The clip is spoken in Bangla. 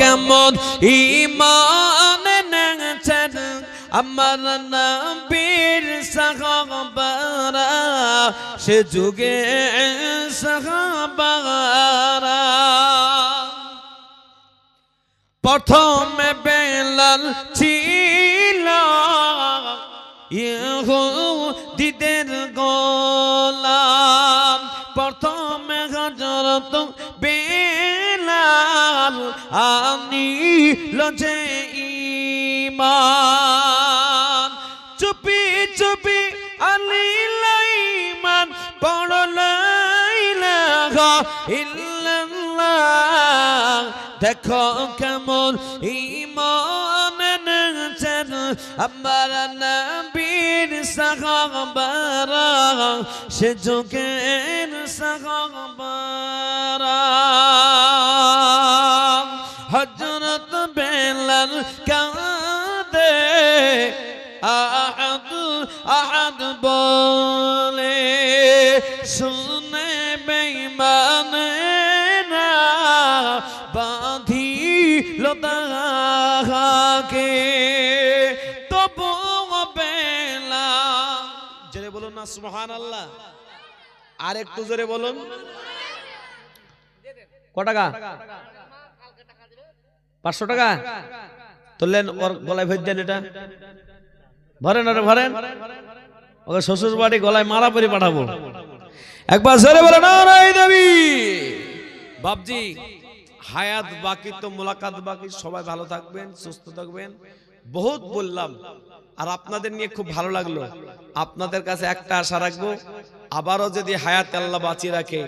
কেমন ইমান নেছেন আমার নবীর সাহাবারা, সে যুগে সাহাবারা। প্রথমে বেলাল ছিল দিদের গোলাম। প্রথমে হজরত বেলাল আনিল যে ইমান চুপি চুপি আনিল ইমান পড়লাইলাহ ইল্লাল্লাহ। দেখো কেমন ইমান এনেছেন আমার নবীর সাহাবারা। সে যুগের সাহাবারা। বেলাল কাঁদে আহাদ আহাদ বলে, শুনে বেইমানে না বাঁধি লতাকে তবু বেলা। জোরে বলুন না সুবহান আল্লাহ আর একটু জোরে বলুন। ক টাকা পাঁচশো টাকা? তুললেন ওর গলায় ভেজ দেন এটা। ভরেন আরে ভরেন। ওকে শ্বশুর বাড়ি গলায় মারা পরে পাঠাবো। একবার জোরে বলে না দেবী! বাবজি হায়াত বাকি তো মোলাকাত বাকি, সবাই ভালো থাকবেন, সুস্থ থাকবেন। বহুত বললাম, আর আপনাদের নিয়ে খুব ভালো লাগল। আপনাদের কাছে একটা আশা রাখব, আবারও যদি হায়াত আল্লাহ বাঁচিয়ে রাখে